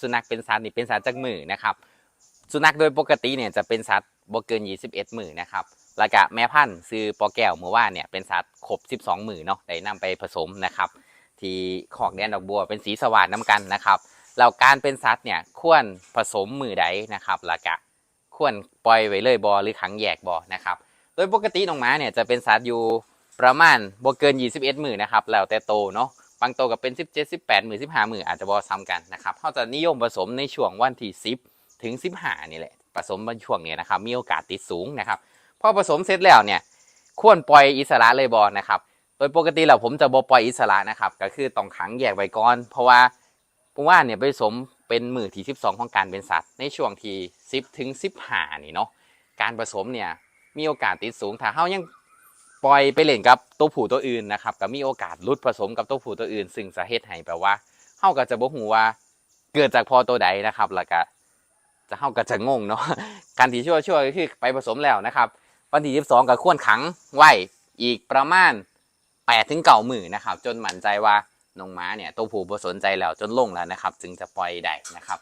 สุนัขเป็นสัตว์นี่เป็นสัตว์จากมือนะครับ สุนัขโดยปกติเนี่ยจะเป็นสัตว์บ่เกิน 21 มือนะครับแล้วก็แม่พันธุ์ซื้อปอแก้วเมื่อวานเนี่ยเป็นสัตว์ครบ 12 มือเนาะได้นำไปผสมนะครับ ที่ขอกแดนดอกบัวเป็นสีสว่านน้ำกันนะครับแล้วการเป็นสัตว์เนี่ยควรผสมมือใดนะครับแล้วก็ควรปล่อยไว้เลยบอหรือขังแยกบอนะครับโดยปกติน้องม้าเนี่ยจะเป็นสัตว์อยู่ประมาณบ่เกิน 21 มือนะครับแล้วแต่โตเนาะ บางโตก็เป็น 17 18มือ15มืออาจจะบอซ้ำกันนะครับเขาจะนิยมผสมในช่วงวันที่ 10 ถึง 15 นี่แหละ ผสมในช่วงเนี้นะครับ มีโอกาสติดสูงนะครับ พอผสมเสร็จแล้วเนี่ย ควรปล่อยอิสระเลยบอนะครับ โดยปกติแล้วผมจะบปล่อยอิสระนะครับ ก็คือต้องขังแยกไว้ก่อน เพราะว่าผมว่าเนี่ยไปผสมเป็นมือที่ 12 ของการเป็นสัตว์ ในช่วงที่ 10 ถึง 15 นี่เนาะ การผสมเนี่ยมีโอกาสติดสูง ถ้าเฮายัง ปล่อยไปเล่นกับตัวผู้ตัวอื่นนะครับก็มีโอกาสลุดผสมกับตัวผู้ตัวอื่น ซึ่งสาเหตุให้แปลว่าเฮาก็จะบ่ฮู้ว่าเกิดจากพอตัวใดนะครับแล้วก็จะเฮาก็จะงงเนาะการที่ชั่วชั่วๆก็คือไปผสมแล้วนะครับ วันที่22ก็ควรขังไว้อีกประมาณแปดถึงเก่ามือนะครับ จนหมั่นใจว่าน้องม้าเนี่ยตัวผู้บ่สนใจแล้วจนลงแล้วนะครับ จึงจะปล่อยได้นะครับ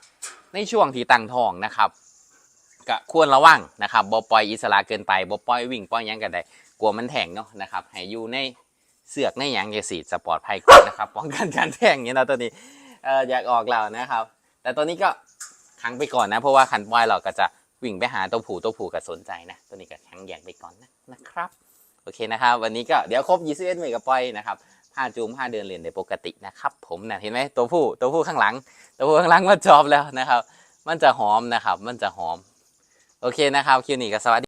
ในช่วงที่ตั้งท้องนะครับก็ควรระวังนะครับบ่ปล่อยอิสระเกินไปบ่ปล่อยวิ่งปล่อยยังกันได้กลัวมันแทงเนาะนะครับให้อยู่ในเสือกในยังจะสีจะปอดภัยกว่านะครับป้องกันการแทงเนี่ยนะตัวนี้เอออยากออกแล้วนะครับ แต่ตัวนี้ก็ขังไปก่อนนะ เพราะว่าขันปล่อยเราก็จะวิ่งไปหาตัวผู้ตัวผู้ก็สนใจนะตัวนี้ก็ขังแยกไปก่อนนะนะครับโอเคนะครับวันนี้ก็เดี๋ยวครบ21มือกับปอยนะครับผ้าจูมผ้าเดินเรียนได้ปกตินะครับ ผมนะเห็นไหมตัวผู้ตัวผู้ข้างหลัง ตัวผู้ข้างหลังมันจอบแล้วนะครับ มันจะหอมนะครับ มันจะหอม โอเคนะครับคิวนี้ก็สวัสดี